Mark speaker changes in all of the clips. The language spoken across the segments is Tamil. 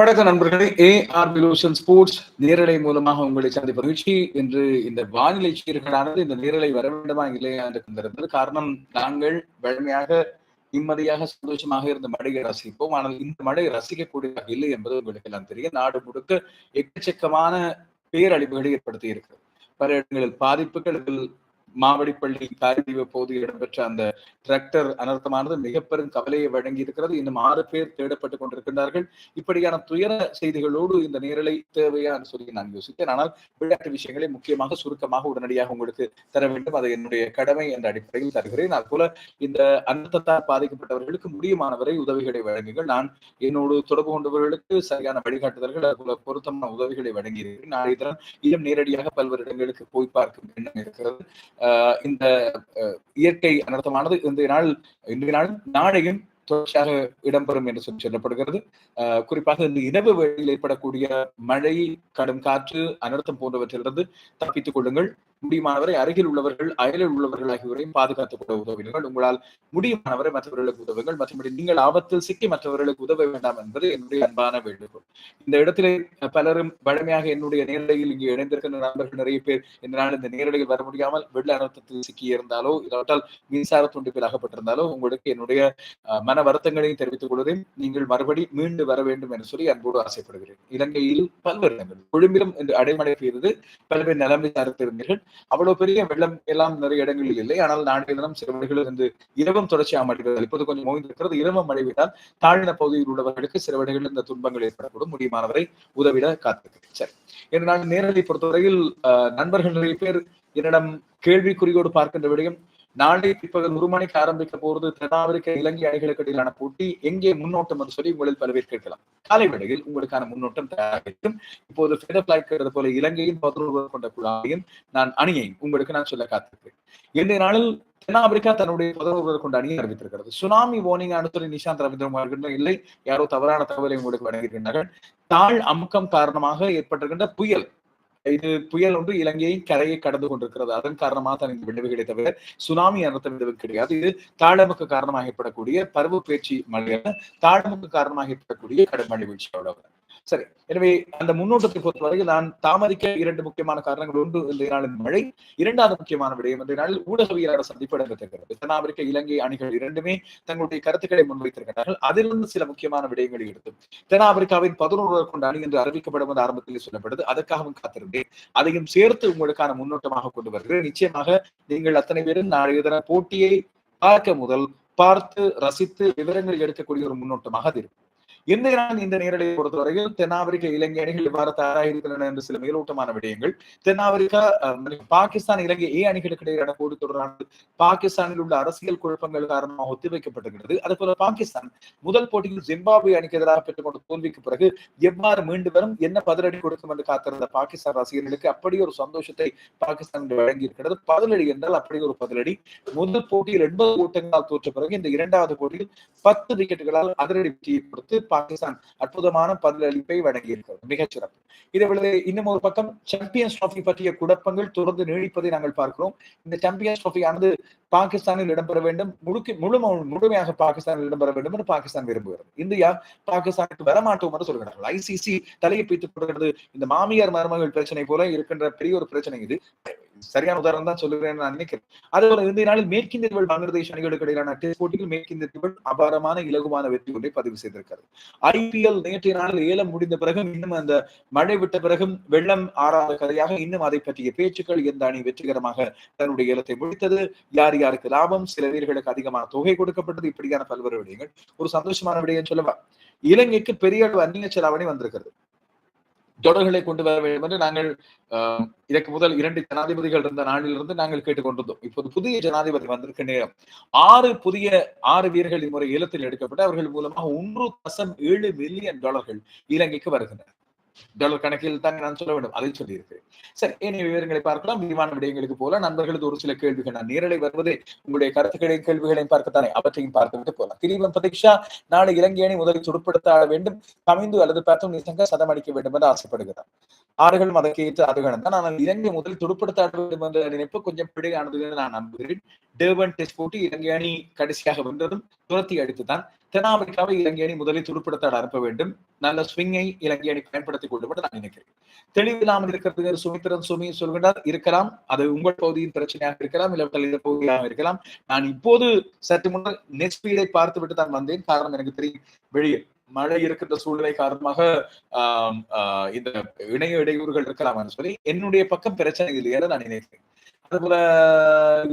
Speaker 1: வணக்கம் நண்பர்களே ஏ ஆர் ஸ்போர்ட்ஸ் நேரலை மூலமாக உங்களை சந்திப்ப மகிழ்ச்சி. என்று இந்த வானிலை சீர்களானது இந்த நேரலை வர வேண்டுமா இல்லையா என்று கொண்டிருந்தது காரணம் நாங்கள் வழமையாக நிம்மதியாக சந்தோஷமாக இருந்த மழையை ரசிப்போம். ஆனால் இந்த மழை ரசிக்கக்கூடியதாக இல்லை என்பது உங்களுக்கு எல்லாம் தெரியும். நாடு முழுக்க எக்கச்சக்கமான பேரழிவுகளை ஏற்படுத்தி இருக்கிறது. பல இடங்களில் பாதிப்புகள் மாவடிப்பள்ளி காரிதீவு போது இடம்பெற்ற அந்த டிராக்டர் அனர்த்தமானது மிக பெரும் கவலையை வழங்கி இருக்கிறது. இன்னும் ஆறு பேர் தேடப்பட்டுக் கொண்டிருக்கின்றார்கள். இப்படியான துயர செய்திகளோடு இந்த நேரலை தேவையான்னு சொல்லி நான் யோசித்தேன். ஆனால் விளையாட்டு விஷயங்களை முக்கியமாக சுருக்கமாக உடனடியாக உங்களுக்கு தர வேண்டும். அது என்னுடைய கடமை என்ற அடிப்படையில் தருகிறேன். அதுபோல இந்த அனர்த்தத்தால் பாதிக்கப்பட்டவர்களுக்கு முடியுமானவரை உதவிகளை வழங்குங்கள். நான் என்னோடு தொடர்பு கொண்டவர்களுக்கு சரியான வழிகாட்டுதல்கள் அதுபோல பொருத்தமான உதவிகளை வழங்கியிருக்கிறேன். நாளை தினம் இன்னும் நேரடியாக பல்வேறு இடங்களுக்கு போய் பார்க்கும் எண்ணம் இருக்கிறது. இந்த இயற்கை அனர்த்தமானது இந்த நாள் இன்றைய நாள் நாளையும் தொடர்ச்சியாக இடம்பெறும் என்று சொல்லி சொல்லப்படுகிறது. குறிப்பாக இந்த இரவு வேளையில் ஏற்படக்கூடிய மழை கடும் காற்று அனர்த்தம் போன்றவற்றிலிருந்து தப்பித்துக் கொள்ளுங்கள். முடியுமானவரை அருகில் உள்ளவர்கள் அயலில் உள்ளவர்கள் ஆகியோரையும் பாதுகாத்துக் கொள்ள உதவினீர்கள் உங்களால் முடியுமானவரை மற்றவர்களுக்கு உதவுங்கள். மற்றபடி நீங்கள் ஆபத்தில் சிக்கி மற்றவர்களுக்கு உதவ வேண்டாம் என்பது என்னுடைய அன்பான வேண்டுகோள். இந்த இடத்திலே பலரும் வழமையாக என்னுடைய நேரடியில் இங்கு இணைந்திருக்கின்ற நண்பர்கள் நிறைய பேர் இந்த நாள் இந்த நேரடியில் வர முடியாமல் வெள்ள அனர்த்தத்தில் சிக்கி இருந்தாலோ இல்லாவிட்டால் மின்சார துண்டிப்பில் அகப்பட்டிருந்தாலோ உங்களுக்கு என்னுடைய மன வருத்தங்களையும் தெரிவித்துக் கொள்வதையும் நீங்கள் மறுபடி மீண்டு வர வேண்டும் என்று சொல்லி அன்போடு ஆசைப்படுகிறேன். இலங்கையில் பல்வேறு இடங்கள் கொழும்பிலும் என்று அடைமழை பெய்தது. பல்வேறு நிலைமை சார்ந்திருந்தீர்கள் அவ்வளவு பெரிய வெள்ளம் எல்லாம் நிறைய இடங்களில் இல்லை. ஆனால் நான்கு தினம் சில வழிகளில் இருந்து இரவும் தொடர்ச்சியாக மழை இப்போது கொஞ்சம் ஓய்ந்திருக்கிறது இரவம் மழை விட்டால் தாழ்ந்த பகுதியில் உள்ளவர்களுக்கு சில வழிகளில் இந்த துன்பங்கள் ஏற்படக்கூடும். முடியுமானவரை உதவிட காத்திருக்கிறேன். சரி. என்று நான் நேரலை பொறுத்தவரையில் நண்பர்கள் நிறைய பேர் என்னிடம் கேள்விக்குறியோடு பார்க்கின்ற விடயம் நாளை பிற்பகல் ஒரு மணிக்கு ஆரம்பிக்க போறது தென்னாப்பிரிக்க இலங்கை அணிகளுக்கு இடையிலான போட்டி. எங்கே முன்னோட்டம் என்று சொல்லி உங்களில் பலவேர் கேட்கலாம். காலை வேளையில் உங்களுக்கான முன்னோட்டம் தயாரிக்கும் இப்போது ஃபெடர் போல இலங்கையின் பதினோரு கொண்ட குழாவையும் நான் அணியையும் உங்களுக்கு நான் சொல்ல காத்திருக்கிறேன். இன்றைய நாளில் தென்னாப்பிரிக்கா தன்னுடைய பதினோரு கொண்ட அணியை அறிவித்திருக்கிறது. சுனாமி வார்னிங் அனுசரி நிஷாந்த் ரவீந்திரகுமார் இல்லை. யாரோ தவறான தகவலை உங்களுக்கு வழங்கியிருக்கின்றார்கள். தாழ் அமுக்கம் காரணமாக ஏற்பட்டிருக்கின்ற புயல் இது புயல் ஒன்று இலங்கையை கரையை கடந்து கொண்டிருக்கிறது. அதன் காரணமாக தான் இந்த விளைவுகளை தவிர சுனாமி அனர்த்த விளைவு கிடையாது. இது தாழமுக்கு காரணமாக ஏற்படக்கூடிய பருவ பேச்சு மழையான தாழமுக்கு காரணமாக ஏற்படக்கூடிய கடுமழை வீழ்ச்சியோட சரி. எனவே அந்த முன்னோட்டத்தை பொறுத்தவரையில் நான் தாமதிக்க இரண்டு முக்கியமான காரணங்கள் ஒன்று இந்த நாளின் மழை. இரண்டாவது முக்கியமான விடயம் இந்த நாளில் ஊடகவியலாளர் சந்திப்பு இடம்பெற்றிருக்கிறது. தென்னாப்பிரிக்க இலங்கை அணிகள் இரண்டுமே தங்களுடைய கருத்துக்களை முன்வைத்திருக்கிறார்கள். அதிலிருந்து சில முக்கியமான விடயங்களை எடுத்து தென்னாப்பிரிக்காவின் பதினோரு கொண்ட அணி என்று அறிவிக்கப்படும் ஆரம்பத்தில் சொல்லப்படுது. அதற்காகவும் காத்திருந்தேன். அதையும் சேர்த்து உங்களுக்கான முன்னோட்டமாக கொண்டு வருகிறேன். நிச்சயமாக நீங்கள் அத்தனை பேரும் நாளைய தின போட்டியை பார்க்க முதல் பார்த்து ரசித்து விவரங்கள் எடுக்கக்கூடிய ஒரு முன்னோட்டமாக அது இருக்கும். இந்த இந்த நேரடியை பொறுத்தவரையில் தென்னாப்பிரிக்க இலங்கை அணிகள் இவ்வாறு தயாராகியிருக்கின்றன என்று சில மேலோட்டமான விடயங்கள். தென்னாப்பிரிக்கா பாகிஸ்தான் இலங்கை ஏ அணிகளுக்கு இடையிலான போட்டி தொடரானது பாகிஸ்தானில் உள்ள அரசியல் குழப்பங்கள் காரணமாக ஒத்திவைக்கப்பட்டிருக்கிறது. அதே போல பாகிஸ்தான் முதல் போட்டியில் ஜிம்பாபே அணிக்கு எதிராக பெற்றுக்கொண்ட தோல்விக்கு பிறகு எவ்வாறு மீண்டு வரும் என்ன பதிலடி கொடுக்கும் என்று காத்திருந்த பாகிஸ்தான் ரசிகர்களுக்கு அப்படி ஒரு சந்தோஷத்தை பாகிஸ்தான் வழங்கியிருக்கிறது. பதிலடி என்றால் அப்படி ஒரு பதிலடி. முதல் போட்டியில் எண்பது ஓட்டங்களால் தோற்ற பிறகு இந்த இரண்டாவது போட்டியில் பத்து விக்கெட்டுகளால் அதிரடி வெற்றியை கொடுத்து பாகிஸ்தான் அற்புதமான பதிலளிப்பை வழங்கியிருக்கிறது. மிகச் சிறப்பு. இதை இன்னும் ஒரு பக்கம் சாம்பியன்ஸ் டிராபி பற்றிய குழப்பங்கள் தொடர்ந்து நீடிப்பதை நாங்கள் பார்க்கிறோம். இந்த சாம்பியன்ஸ் டிராபி பாகிஸ்தானில் இடம்பெற வேண்டும். முழுக்க முழு முழுமையாக பாகிஸ்தானில் இடம்பெற வேண்டும் என்று பாகிஸ்தான் விரும்புகிறது. இந்தியா பாகிஸ்தானுக்கு வரமாட்டோம் என்று சொல்கிறார்கள். ஐசிசி தலையை பித்துக் கொடுக்கிறது இந்த மாமியார் மருமகள் பிரச்சனை போல இருக்கின்ற பெரிய ஒரு பிரச்சனை இது. சரியான உதாரணம் தான் சொல்லுகிறேன் நான் நினைக்கிறேன். அதே போல இந்த நாளில் மேற்கிந்திய தீவுகள் பங்களாதேஷ் அணிகளுக்கு இடையிலான டெஸ்ட் போட்டியில் மேற்கிந்திய தீவுகள் அபாரமான இலகுவான வெற்றி ஒன்றை பதிவு செய்திருக்கிறது. ஐபிஎல் நேற்றைய நாளில் ஏலம் முடிந்த பிறகு இன்னும் அந்த மழை விட்ட பிறகும் வெள்ளம் ஆறாத கதையாக இன்னும் அதை பற்றிய பேச்சுக்கள் எந்த அணி வெற்றிகரமாக தன்னுடைய ஏலத்தை முடித்தது? யார் யாருக்கு லாபம்? சில வீரர்களுக்கு அதிகமான தொகை கொடுக்கப்பட்டது? இப்படியான பல்வேறு விடயங்கள். ஒரு சந்தோஷமான விடயம் சொல்லவா? இலங்கைக்கு பெரிய அளவு அந்நிய செலாவணி வந்திருக்கிறது. தொடர்களை கொண்டு வர வேண்டும் என்று நாங்கள் இதற்கு முதல் இரண்டு ஜனாதிபதிகள் இருந்த நாளிலிருந்து நாங்கள் கேட்டுக்கொண்டிருந்தோம். இப்போது புதிய ஜனாதிபதி வந்திருக்க நேரம். ஆறு புதிய ஆறு வீரர்கள் இம்முறை ஏலத்தில் எடுக்கப்பட்டு அவர்கள் மூலமாக ஒன்று தசம் ஏழு மில்லியன் டாலர்கள் இலங்கைக்கு வருகின்றன. டாலர் கணக்கில் தான் நான் சொல்ல வேண்டும். அதை சொல்லியிருக்கிறேன் சரி ஏனைய விவரங்களை பார்க்கலாம். விரிவான விடயங்களுக்கு போல நண்பர்களது ஒரு சில கேள்விகள். நான் நேரலை வருவதே உங்களுடைய கருத்துக்களையும் கேள்விகளையும் பார்க்கத்தானே. அவற்றையும் பார்த்துவிட்டு போகலாம். திரிவன் பிரதீக்ஷா நாளை இலங்கை அணி முதலில் சுடுப்படுத்த ஆட வேண்டும். கமிந்து அல்லது பார்த்தும் நிசங்க சதம் அடிக்க வேண்டும் என்று ஆசைப்படுகிறார் ஆறுகள் அதற்கு ஏற்ற ஆறுகள் தான் ஆனால் இலங்கை முதலில் துடுப்படுத்த ஆட வேண்டும் என்ற நினைப்பு கொஞ்சம் பிழையானது என்று நான் நம்புகிறேன். டேவன் டெஸ்ட் போட்டி இலங்கை அணி கடைசியாக வென்றதும் துரத்தி அடித்துதான் தென்னாப்பிரிக்காவை இலங்கை அணி முதலில் துடுப்படுத்தாட அனுப்ப வேண்டும். நல்ல ஸ்விங்கை இலங்கை அணி பயன்படுத்திக் கொண்டு நான் நினைக்கிறேன். தெளிவில்லாமல் இருக்கிறது சுமித்திரன் சுமி சொல்கின்றார் இருக்கலாம். அது உங்கள் பகுதியின் பிரச்சனையாக இருக்கலாம். இல்லை இந்த பகுதியாக இருக்கலாம். நான் இப்போது சற்று முன்னர் நெட் ஸ்பீடை பார்த்து விட்டு தான் வந்தேன். காரணம் எனக்கு தெரியும். வெளியே மழை இருக்கின்ற சூழ்நிலை காரணமாக இந்த இணைய இடையூறுகள் இருக்கலாம் சொல்லி என்னுடைய பக்கம் பிரச்சனை இல்லையா நான் நினைக்கிறேன். அதுபோல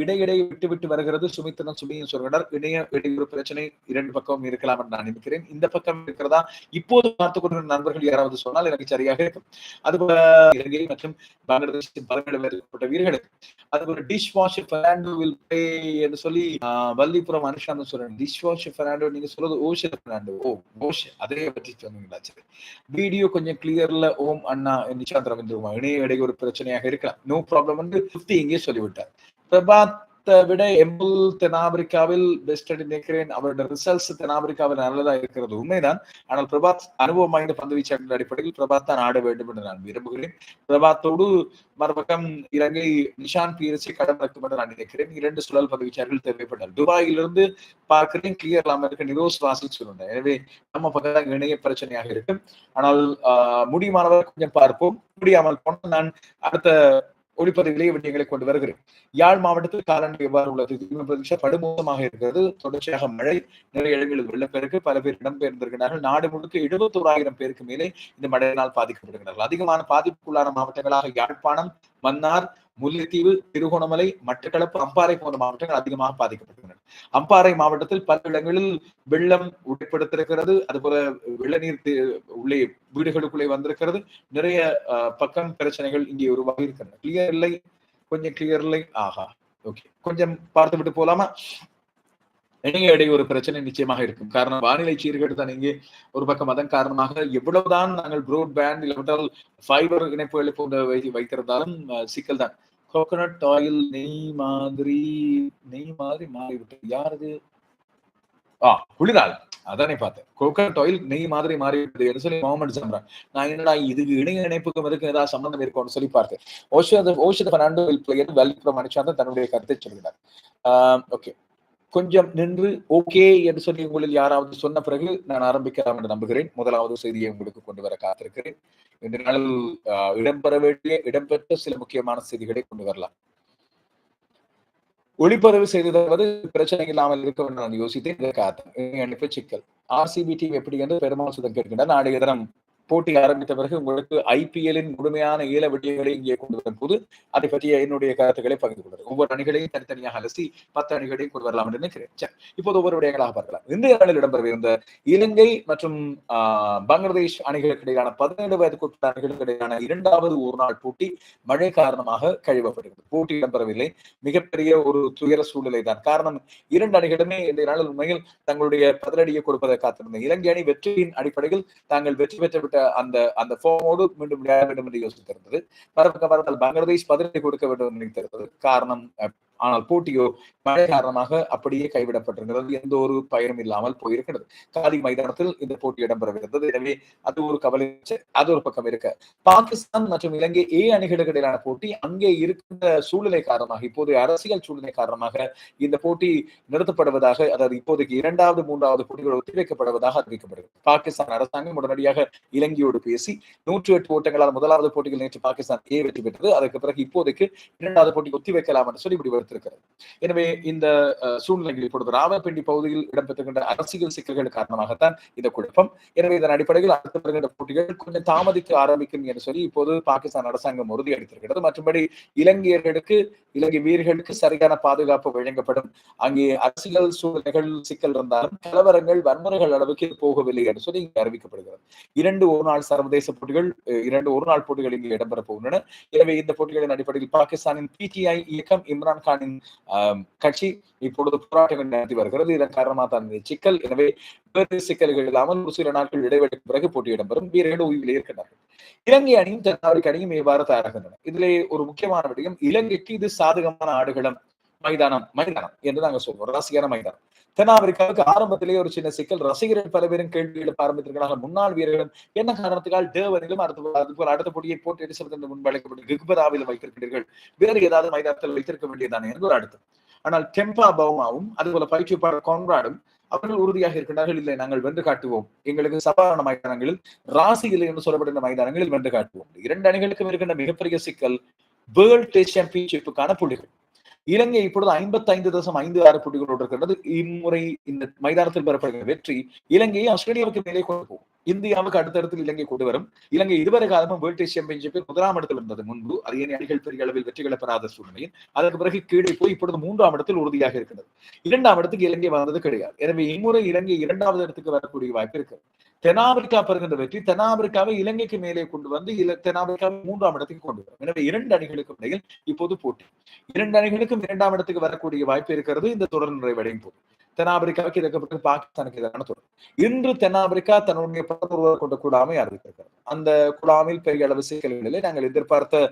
Speaker 1: இடையிடை விட்டு விட்டு வருகிறது சுமித்தனம் சுமியும் சொல்கிறார் இணைய இடையூறு பிரச்சனை இரண்டு பக்கம் இருக்கலாம் என்று நான் நினைக்கிறேன். இந்த பக்கம் இருக்கிறதா? இப்போது பார்த்துக் கொண்டிருந்த நண்பர்கள் யாராவது சொன்னால் எனக்கு சரியாக இருக்கும். அதுபோல இலங்கை மற்றும் பங்களாதேஷின் பலமிடப்பட்ட வீரர்களுக்கு அதுபோல டிஷ் வாஷ் பெர்னாண்டோ வில் பிளே என்று சொல்லி வல்லிபுரம் அனுஷாந்து சொல்றேன் டிஷ் வாஷ் பெர்னாண்டோ நீங்க சொல்றது ஓஷ பெர்னாண்டோ ஓ ஓஷ் அதே பற்றி சொன்னீங்களா? சரி. வீடியோ கொஞ்சம் கிளியர்ல ஓம் அண்ணா நிஷாந்த் ரவீந்திரமா இணைய இடையூறு பிரச்சனையாக இருக்கலாம். நோ ப்ராப்ளம் வந்து இங்கே சொல்லிவிட்டார். பிரபாத்தை விட எம்புல் தென்னாப்பிரிக்காவில் பெஸ்ட் நினைக்கிறேன் அவருடைய ரிசல்ட்ஸ் தென்னாப்பிரிக்காவில் நல்லதா இருக்கிறது உண்மைதான். ஆனால் பிரபாத் அனுபவம் வாய்ந்த பந்து வீச்சாளர்கள் அடிப்படையில் பிரபாத் தான் ஆட வேண்டும் என்று நான் விரும்புகிறேன். பிரபாத்தோடு மறுபக்கம் இலங்கை நிஷான் பீரஸை கடமிறக்கும் என்று நான் நினைக்கிறேன். இரண்டு சுழல் பந்து வீச்சாளர்கள் தேவைப்பட்டார். துபாயிலிருந்து பார்க்கிறேன் கிளியர் இல்லாமல் இருக்க நிரோஸ் வாசில் சொல்லுங்க. எனவே நம்ம பக்கம் இணைய பிரச்சனையாக இருக்கும் ஆனால் முடியுமானவர் கொஞ்சம் பார்ப்போம். முடியாமல் போன நான் அடுத்த ஒளிப்பதிவிலேயே விடயங்களை கொண்டு வருகிறேன். யாழ் மாவட்டத்தில் காலநிலை எவ்வாறு உள்ளது? பிரதேசம் படுமோசமாக இருக்கிறது. தொடர்ச்சியாக மழை நிறைய இடங்களில் வெள்ளப்பெருக்கு பல பேர் இடம்பெயர்ந்திருக்கிறார்கள். நாடு முழுக்க எழுபத்தோராயிரம் பேருக்கு மேலே இந்த மழையினால் பாதிக்கப்படுகிறார்கள். அதிகமான பாதிப்புக்குள்ளான மாவட்டங்களாக யாழ்ப்பாணம் மன்னார் முல்லைத்தீவு திருகோணமலை மட்டக்களப்பு அம்பாறை போன்ற மாவட்டங்கள் அதிகமாக பாதிக்கப்பட்டுள்ளன. அம்பாறை மாவட்டத்தில் பல இடங்களில் வெள்ளம் உட்படுத்திருக்கிறது அதுபோல வெள்ள நீர் உள்ளே வீடுகளுக்குள்ளே வந்திருக்கிறது. நிறைய பக்கம் பிரச்சனைகள் இங்கே உருவாகி இருக்கின்றன. கிளியர் இல்லை? கொஞ்சம் கிளியர் இல்லை? ஆஹா. ஓகே கொஞ்சம் பார்த்து விட்டு போலாமா? இணைய இடை ஒரு பிரச்சனை நிச்சயமாக இருக்கும். காரணம் வானிலை சீர்கேடு தான் இங்கே ஒரு பக்கம். அதன் காரணமாக எவ்வளவுதான் நாங்கள் ப்ரோட்பேண்ட் இல்லாவிட்டால் ஃபைபர் இணைப்புகளை போன்ற வைத்திருந்தாலும் சிக்கல் தான் கோகனட் ஆயில் நெய் மாதிரி நெய் மாதிரி மாறிவிட்டது. யாரது? ஆ குளிரால் அதானே பார்த்தேன். கோகனட் ஆயில் நெய் மாதிரி மாறிவிட்டது என்று சொல்லி முகமது ஜம்ரான் நான் என்னடா இதுக்கு இணைய இணைப்புக்கும் இதுக்கு ஏதாவது சம்பந்தம் இருக்கும்னு சொல்லி பார்த்தேன். ஓஷத ஓஷத பெர்னாண்டோ பிளேயர் பிளேயர் வல்லிபுரம் மனுஷாந்தான் தன்னுடைய கருத்தை சொல்கிறார். ஓகே கொஞ்சம் நின்று ஓகே என்று சொல்லி உங்களில் யாராவது சொன்ன பிறகு நான் ஆரம்பிக்கலாம் என்று நம்புகிறேன். முதலாவது செய்தியை உங்களுக்கு கொண்டு வர காத்திருக்கிறேன். இந்த நாளில் இடம்பெற வேண்டிய இடம்பெற்ற சில முக்கியமான செய்திகளை கொண்டு வரலாம். ஒளிப்பதிவு செய்ததாவது பிரச்சனை இல்லாமல் இருக்க நான் யோசித்தேன். இதற்காக அனுப்ப சிக்கல். ஆர்சிபி டீம் எப்படி என்று பெருமாள் சுதன் கேட்கின்றார். நாளைய தினம் போட்டி ஆரம்பித்த பிறகு உங்களுக்கு ஐபிஎல்லின் முழுமையான ஈழ விடயங்களை இங்கே கொண்டு வரும் போது அதை பற்றிய என்னுடைய கருத்துக்களை பகிர்ந்து கொள்வது ஒவ்வொரு அணிகளையும் தனித்தனியாக அலசி பத்து அணிகளையும் கொண்டு வரலாம் என்று நினைக்கிறேன். சரி இப்போது ஒவ்வொரு விடயங்களாக பார்க்கலாம். இந்திய நாளில் இடம்பெறவிருந்த இலங்கை மற்றும் பங்களாதேஷ் அணிகளுக்கு இடையிலான பதினேழு வயதுக்குட்பட்ட அணிகளுக்கு இடையிலான இரண்டாவது ஒரு நாள் போட்டி மழை காரணமாக கழிவப்படுகிறது. போட்டி இடம்பெறவில்லை. மிகப்பெரிய ஒரு துயர சூழ்நிலை தான். காரணம் இரண்டு அணிகளுமே இந்த நாளில் உண்மையில் தங்களுடைய பதிலடியை கொடுப்பதை காத்திருந்த இலங்கை அணி வெற்றியின் அடிப்படையில் தாங்கள் வெற்றி பெற்றுவிட்ட அந்த அந்த ஃபோமோடு மீண்டும் விளையாட வேண்டும் என்று யோசித்திருந்தது. மறுபக்கம் பார்த்தால் பங்களாதேஷ் பதிலடி கொடுக்க வேண்டும் என்று நினைத்திருந்தது. காரணம் ஆனால் போட்டியோ மழை காரணமாக அப்படியே கைவிடப்பட்டிருக்கிறது. எந்த ஒரு பயனும் இல்லாமல் போயிருக்கிறது. காதி மைதானத்தில் இந்த போட்டி இடம்பெறவிருந்தது. எனவே அது ஒரு கவலை அது ஒரு பக்கம் இருக்க. பாகிஸ்தான் மற்றும் இலங்கை ஏ அணிகளுக்கு இடையிலான போட்டி அங்கே இருக்கின்ற சூழ்நிலை காரணமாக இப்போது அரசியல் சூழ்நிலை காரணமாக இந்த போட்டி நிறுத்தப்படுவதாக அதாவது இப்போதைக்கு இரண்டாவது மூன்றாவது போட்டிகள் ஒத்திவைக்கப்படுவதாக அறிவிக்கப்படுகிறது. பாகிஸ்தான் அரசாங்கம் உடனடியாக இலங்கையோடு பேசி நூற்றி எட்டு ஓட்டங்களால் முதலாவது போட்டிகள் நேற்று பாகிஸ்தான் ஏ வெற்றி பெற்றது. அதற்கு பிறகு இப்போதைக்கு இரண்டாவது போட்டி ஒத்திவைக்கலாம் என்று சொல்லி எடுத்திருக்கிறது. எனவே இந்த சூழ்நிலைகள் இப்பொழுது ராவப்பிண்டி பகுதியில் இடம்பெற்றுகின்ற அரசியல் சிக்கல்கள் காரணமாகத்தான் இந்த குழப்பம். எனவே இதன் அடிப்படையில் அடுத்து வருகின்ற போட்டிகள் கொஞ்சம் தாமதிக்க ஆரம்பிக்கும் என்று சொல்லி இப்போது பாகிஸ்தான் அரசாங்கம் உறுதியளித்திருக்கிறது மற்றபடி இலங்கையர்களுக்கு இலங்கை வீரர்களுக்கு சரியான பாதுகாப்பு வழங்கப்படும். அங்கே அரசியல் சூழ்நிலைகள் சிக்கல் இருந்தாலும் கலவரங்கள் வன்முறைகள் அளவுக்கு போகவில்லை என்று சொல்லி இங்கு அறிவிக்கப்படுகிறது. இரண்டு ஒரு நாள் சர்வதேச போட்டிகள் இரண்டு ஒரு நாள் போட்டிகள் இங்கு இடம்பெற போகின்றன. எனவே இந்த போட்டிகளின் அடிப்படையில் பாகிஸ்தானின் பிடிஐ இயக்கம் இம்ரான் கான் ஸ்டாலின் கட்சி இப்பொழுது போராட்டங்கள் நடத்தி வருகிறது. இதன் காரணமாக தான் சிக்கல். எனவே வேறு சிக்கல்கள் இல்லாமல் ஒரு சில நாட்கள் இடைவெளிக்கு பிறகு போட்டியிடம் பெறும் வீரர்கள் ஓய்வில் இருக்கின்றார்கள். இலங்கை அணியும் தென்னாப்பிரிக்க அணியும் இவ்வாறு தயாராகின்றன. இதிலே ஒரு முக்கியமான விடயம் இலங்கைக்கு இது சாதகமான ஆடுகளம். மைதானம் மைதானம் என்று நாங்கள் சொல்வோம் ரசிகர மைதானம். தென்னாப்பிரிக்காவுக்கு ஆரம்பத்திலேயே ஒரு சின்ன சிக்கல். ரசிகர்கள் பல பேரும் கேள்வி எழுப்ப ஆரம்பித்திருக்கிறார்கள். முன்னாள் வீரர்களும் என்ன காரணத்துக்கால் டேவனிலும் அடுத்த அதுபோல் அடுத்த போட்டியை போட்டு எலிசபெத் என்று முன்பு அழைக்கப்பட்டு கிக்பராவில் வைத்திருக்கிறீர்கள். வேறு ஏதாவது மைதானத்தில் வைத்திருக்க வேண்டியதானே என்று ஒரு அடுத்தம் ஆனால் டெம்பா பவுமாவும் அதுபோல பயிற்சிப்பாளர் கான்ராடும் அவர்கள் உறுதியாக இருக்கின்றார்கள். இல்லை நாங்கள் வென்று காட்டுவோம். எங்களுக்கு சவாலான மைதானங்களில் ராசி இல்லை என்று சொல்லப்படுகிற மைதானங்களில் வென்று காட்டுவோம். இரண்டு அணிகளுக்கும் இருக்கின்ற மிகப்பெரிய சிக்கல் வேர்ல்ட் டெஸ்ட் சாம்பியன்ஷிப்புக்கான புள்ளிகள். இலங்கை இப்பொழுது ஐம்பத்தி ஐந்து தசம் ஐந்து ஆறு புள்ளிகளோடு இருக்கின்றது இம்முறை இந்த மைதானத்தில் பெறப்படுகிற வெற்றி இலங்கையை ஆஸ்திரேலியாவுக்கு மேலே கொண்டு போகும். இந்தியாவுக்கு அடுத்தடுத்து இலங்கை கொண்டு வரும். இலங்கை இதுவரை காலமும் வேர்ல்ட் டெஸ்ட் சாம்பியன்ஷிப்பில் முதலாம் இடத்தில் இருந்தது முன்பு. அது ஏன் அணிகள் பெரிய அளவில் வெற்றிகளை பெறாத சூழ்நிலையில் அதற்கு பிறகு கீழே போய் இப்பொழுது மூன்றாம் இடத்தில் உறுதியாக இருக்கிறது. இரண்டாம் இடத்துக்கு இலங்கை வந்தது கிடையாது. எனவே இம்முறை இலங்கை இரண்டாவது இடத்துக்கு வரக்கூடிய வாய்ப்பு இருக்கு தென்னாப்பிரிக்கா பெறுகின்ற வெற்றி தென்னாப்பிரிக்காவை இலங்கைக்கு மேலே கொண்டு வந்து இல தென்னாப்பிரிக்காவை மூன்றாம் இடத்துக்கு கொண்டு வரும். எனவே இரண்டு அணிகளுக்கும் இடையில் இப்போது போட்டி. இரண்டு அணிகளுக்கும் இரண்டாம் இடத்துக்கு வரக்கூடிய வாய்ப்பு இருக்கிறது. இந்த தொடர் நிறைவடையும் போது. தென்னாப்பிரிக்காவுக்கு இதற்கப்பட்டு பாகிஸ்தானுக்கு எதிரான தொடர். இன்று தென்னாப்பிரிக்கா தன்னுடைய ஒருவர் கொண்ட குழாமை அறிவித்திருக்கிறது. அந்த குழாமில் பெரிய அளவு சிக்கல்களிலே நாங்கள் எதிர்பார்த்த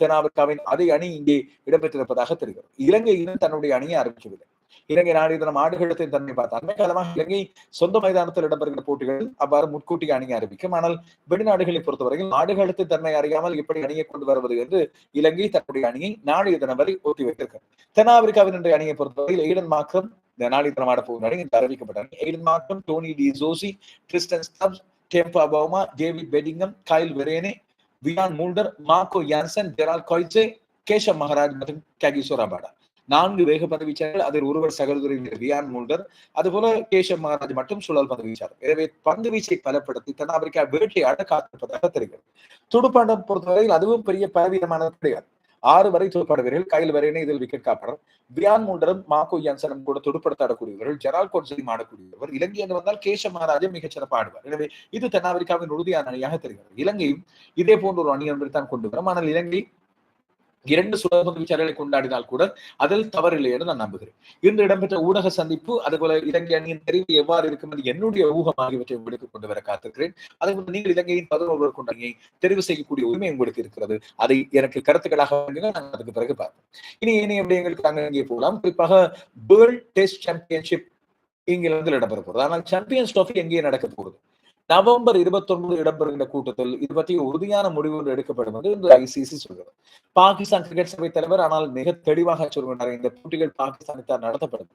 Speaker 1: தென்னாப்பிரிக்காவின் அதே அணி இங்கே இடம்பெற்றிருப்பதாக தெரிகிறது. இலங்கையிலும் தன்னுடைய அணியை அறிவிக்கவில்லை. இலங்கை நாடு தினம் ஆடுகளத்தின் தன்மை பார்த்து அண்மை காலமாக இலங்கை சொந்த மைதானத்தில் இடம்பெறுகிற போட்டிகள் அவ்வாறு முன்கூட்டிய அணிய ஆரம்பிக்கும். ஆனால் வெளிநாடுகளை பொறுத்தவரையில் ஆடுகளத்தை தன்மை அறியாமல் எப்படி அணியை கொண்டு வருவது என்று இலங்கை தன்னுடைய அணியை நாளைய தினம் வரை ஒத்தி வைத்திருக்கிறது தென்னாப்பிரிக்காவின் இன்றைய அணியை பொறுத்தவரையில் எய்டன் மார்க்கம் இந்த நாளை அணி என்று அறிவிக்கப்பட்ட அணி Aiden Markram Tony de Joshi Tristan Stubbs Temba Bavuma David Bedingham Kyle Verreynne Wiaan Mulder Marco Jansen Gerald Coetzee Keshav Maharaj மற்றும் கேகிசோராபாடா நான்கு வேக பந்து வீச்சாளர்கள் அதில் ஒருவர் சகோதரி ரியான் மூல்டர் அதுபோல கேஷவ் மகாராஜ் மட்டும் சுழல் பந்து வீச்சார் எனவே பந்து வீச்சை பலப்படுத்தி தென்னாப்பிரிக்கா வேட்டையாட காத்திருப்பதாக தெரிகிறது. துடுப்பாண்டம் பொறுத்தவரையில் அதுவும் பெரிய பலவீனமானது கிடையாது. ஆறு வரை துடுப்பாட வீரர்கள் கையில் வரையினே இதில் விக்கெட் காப்பனர் பியான் மூண்டரும் மாக்கோ யான்சனும் கூட துடுப்படுத்த ஆடக்கூடியவர்கள் ஜெரால் கோட்ஸையும் ஆடக்கூடியவர் இலங்கை என்று வந்தால் கேஷவ் மகாராஜா மிகச் சிறப்பாக ஆடுவார். எனவே இது தென்னாப்பிரிக்காவின் உறுதியான அணியாக தெரிகிறது. இலங்கையும் இதே போன்ற ஒரு அணி ஒன்றை தான் கொண்டு வரும். ஆனால் இலங்கை இரண்டு சுழற்பந்து விசாரணைகளை கொண்டாடினால் கூட அதில் தவறில்லை என்று நான் நம்புகிறேன். இன்று இடம்பெற்ற ஊடக சந்திப்பு அதுபோல இலங்கை அணியின் தெரிவு எவ்வாறு இருக்கும் என்று என்னுடைய ஊகம் ஆகியவற்றை உங்களுக்கு கொண்டு வர காத்திருக்கிறேன். அதேபோல நீங்கள் இலங்கையின் பதினோரு கொண்டணியை தெரிவு செய்யக்கூடிய உரிமை உங்களுக்கு இருக்கிறது. அதை எனக்கு கருத்துக்களாக நாங்கள் நான் அதுக்கு பிறகு பார்ப்போம். இனி இனி விடயங்களுக்கு நாங்கள் இங்கே போகலாம். குறிப்பாக வேர்ல்ட் டெஸ்ட் சாம்பியன்ஷிப் இங்கிலாந்தில் இடம்பெற போகிறது. ஆனால் சாம்பியன்ஸ் ட்ராஃபி எங்கே நடக்க போகுது நவம்பர் இருபத்தி ஒன்பது இடம்பெறுகின்ற கூட்டத்தில் இது பற்றி உறுதியான முடிவு ஒன்று எடுக்கப்படும் என்று இன்று ஐசிசி சொல்கிறது. பாகிஸ்தான் கிரிக்கெட் சபை தலைவர் ஆனால் மிக தெளிவாக சொல்கின்றார் இந்த போட்டிகள் பாகிஸ்தானில் தான்